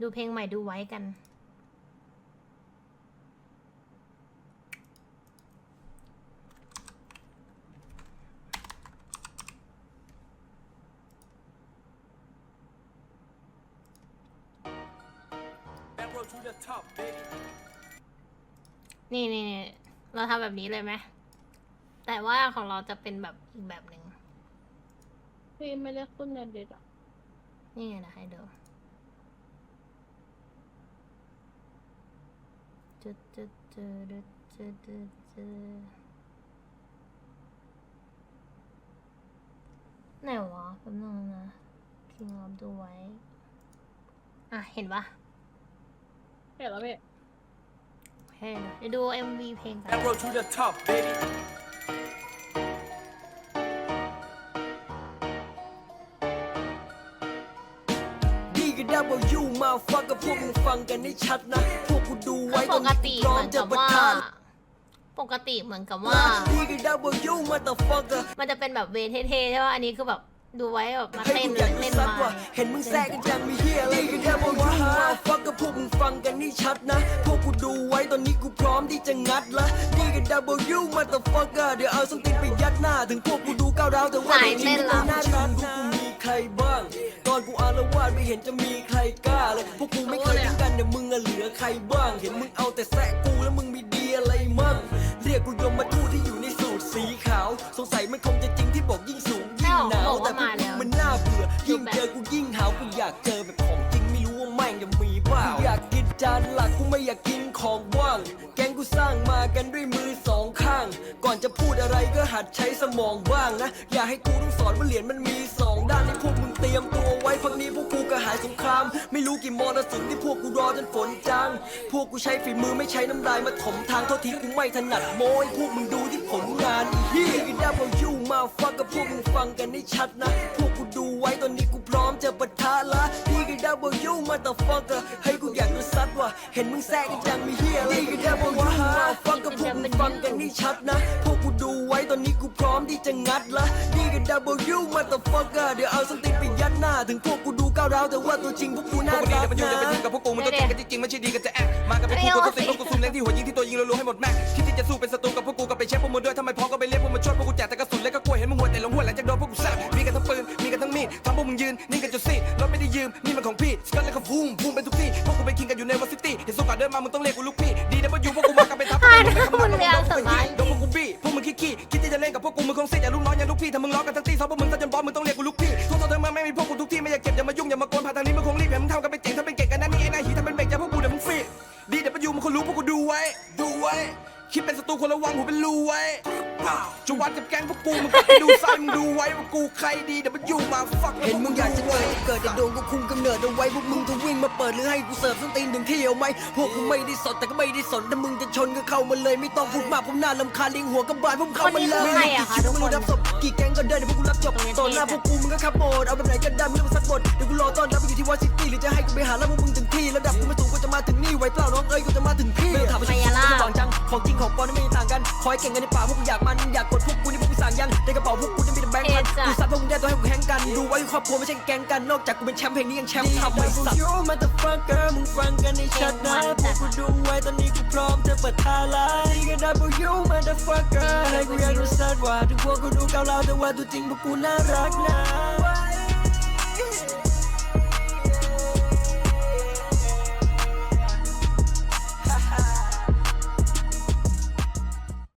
ดูเพลงใหม่ดูไว้กัน Back road to the top, baby. นี่นี่นี่เราทำแบบนี้เลยไหม แต่ว่าของเราจะเป็นแบบอีกแบบหนึ่งพี่ไม่ได้ขึ้นในเด็ดอะนี่ไงนะให้ดู จุดจุดจุดจุดจุดจุดไหนวะแป๊บนึงนะ King of the White อะ เห็นปะเห็นแล้วพี่เห็นเดี๋ยวดู MV เพลงกัน Back road to the top, baby. D กับ W มาฟังกับพวกมึงฟังกันให้ชัดนะ พวกกูดู คือตปอนกนี้ติกูพร้อเหมมือนจะกับประว่าทานปกติเหมือนกับว่า D กับ W มาแต่ฟังกันมันจะเป็นแบบเวทเท่ๆใช่ป่ะอันนี้คือแบบดูไว้แบบมาให้เต้นกูอยากเล่นซัดมาว่ะเห็นมึงแซกกันจังมีเฮียอะไรกันแค่บอกว่ามาฟังกับพวกมึงฟังกันให้ชัดนะ พวกกูดูไว้ตอนนี้กูพร้อมที่จะงัดละ D กับ W มาแต่ฟังกันเดี๋ยวเอาส้นตีนไปยัดหน้า ถึงพวกกูดูก้าวร้าวแต่ว่าสายจริงๆเต้นกูละหน้า เห็นจะมีใครกล้าเลย พวกกูไม่เคยทิ้งกันเดี๋ยวมึงอะเหลือใครบ้าง เห็นมึงเอาแต่แซะกูแล้วมึงมีดีอะไรมั่ง เรียกกูยมมาทูตที่อยู่ในสูตรสีขาว สงสัยมันคงจะจริงที่บอกยิ่งสูงยิ่งหนาวแต่พวกมึงมันน่าเบื่อ ยิ่งเจอกูยิ่งหาวกูอยากเจอแบบของจริงไม่รู้ว่าแม่งจะมีเปล่ากูอยากกินจานหลักกูไม่อยากกินของว่าง แกงกูสร้างมากันด้วยมือสองข้าง ก่อนจะพูดอะไรก็หัดใช้สมองบ้างนะ อย่าให้กูต้องสอนว่าเหรียญมันมีสอง ตรียมตัวไว้พักนี้พวกกูก็หายสงคราม ไม่รู้กี่มรสุมที่พวกกูรอจนฝนจาง พวกกูใช้ฝีมือไม่ใช้น้ำลายมาถมทางโทษทีกูไม่ถนัดโม้ยพวกมึงดูที่ผลงานอีเหี้ยดับเบิลยูมาฟังกับพวกมึงฟังกันให้ชัดนะ พวกกูดูไว้ตอนนี้กูพร้อมจะปะทะละดีกับดับเบิลยูมาแต่ฟังกันให้กูอยากรู้ซัดว่ะเห็นมึงแซกกันจังมีเฮียอะไรดีกับดับเบิลยูมาฟังกับพวกมึงฟังกันให้ชัดนะ พวกกูดูไว้ตอนนี้กูพร้อมที่จะงัดละดีกับดับเบิลยูมาแต่ฟังกันเดี๋ยวเอาส้นตีนไปยัด หน้า ถึงพวกกูดูก้าวร้าวแต่ว่าตัวจริงพวกกูพน่าวกกูดีรักแต่มันอยู่นะแต่มันยิงกับพวกกูมันตัวจริงกันจริงๆไม่ใช่ดีกันจะแอบมากันเป็นคู่คนตัวติดพวกกูซุ่มเลี้ยงที่หัวยิงที่ตัวยิงรัวๆให้หมดแม็กคิดที่จะสู้เป็นศัตรูกับพวกกูก็ไปเช็คพวกมึงด้วยทำไมพร้อมก็ไปเรียกพวกมึงช่วยพวกกูแจกแต่กระสุนและก็กล้วยเห็นมึงหัวแต่ลงหัวหลังจากโดนพวกกูแซ่บมีกันทั้งปืนมีกันทั้งมีดทำพวกมึงยืนนิ่งกันจนซีดรถไม่ได้ยืมนี่มันของพี่สกัดแล้วก็ฟูมฟูมเป็นทุกที่พวกกูไปคิงกันอยู่ในวัซิตี้เห็นสุกาเดินมามึงต้องเรียกกูลูกพี่ดีแต่พออยู่พวกกูมากันเป็นทัพอ่ามึงไม่นะคำคุนัณบเรียนสบายโดนพวกกูบี้พวกมึงขี้ขี้คิดที่จะเล่นกับพวกกูมึงคงเสียอย่าลูกน้องอย่าลูกพี่ถ้ามึงล้อกันทั้งที่ซ้อมพวกมึงซะจนบอสมึงต้อง พวกกูทุกที่ไม่อยากเก็บอย่ามายุ่งอย่ามาโกนผ่านทางนี้มึงคงรีบเห็นมึงทำกันเป็นเจ๋งถ้าเป็นเก่งกันนั่นนี่ไอ้นายหีทำเป็นเบรกจะพวกกูเดี๋ยวมึงฟรีดีแต่ประยูมึงคนรู้พวกกูดูไว้ ดูไว้ คิดเป็นศัตรูคนระวังหัวเป็นรูไว้จะวัดกับแก๊งพวกกูมึงกลับไปดูซ้ายมึงดูไว้ว่ากูใครดีแต่ประยูมาฟักเห็นมึงอยากจะเกิดก็ เกิดแต่โดนกูคุมกำเนิดเอาไว้พวกมึงจะวิ่งมาเปิดหรือให้กูเสิร์ฟส้นตีนถึงที่เอาไหมพวกกูไม่ได้สนแต่ก็ไม่ได้สนถ้ามึงจะชนก็เข้ามาเลย ไม่ต้องพูดมากผมน่าลำคาญเลิงหัวกระบาลพวกมึงเข้ามาเลยคนนี้คือใครอะคะทุกคนไม่รู้รับศพกี่แก๊งก็เดินเดี๋ยวพวกกูรับจบต่อหน้าพวกกูมึงก็ขับโหมดเอาแบบไหนก็ได้ไม่รู้สักบทเดี๋ยวกูรอต้อนรับไปอยู่ที่วอชิงตันหรือจะให้กูไปหาแล้วพวกมึงถึงที่ระดับกูไม่สูงกูจะมาถึงนี่ไว้เปล่าน้องเอ้ยกูจะมาถึงที่ไม่ต้องถามว่าฉันสูงจะหวังจังของจริงของปลอมนี่ไม่ต่างกัน คอยเก่งกันในป่าพวกกูอยากมันอยากกดพวกกูนี่พวกกูสั่งยังในกระเป๋าพวกกูจะมีแต่แบงค์พันเท่จัดกูซัดพวกมึงได้ตัวให้กูแข่งกันดูไว้ครอบครัวไม่ใช่แก๊งกันนอกจากกูเป็นแชมป์เพลงนี้ยังแชมป์ทำไม่สัตว์ยูมาแต่ฟังเกอร์มึงฟังกันให้ชัดนะพวกกูดูไว้ตอนนี้กูพร้อมจะเปิดทาลายนี่ก็ดับเบิลยูมาแต่ฟังเกอร์ให้กูอยากรู้สัตว์ว่าถึงพวกกูดูก้าวร้าวแต่ว่าตัวจริงพวกกูน่ารักนะ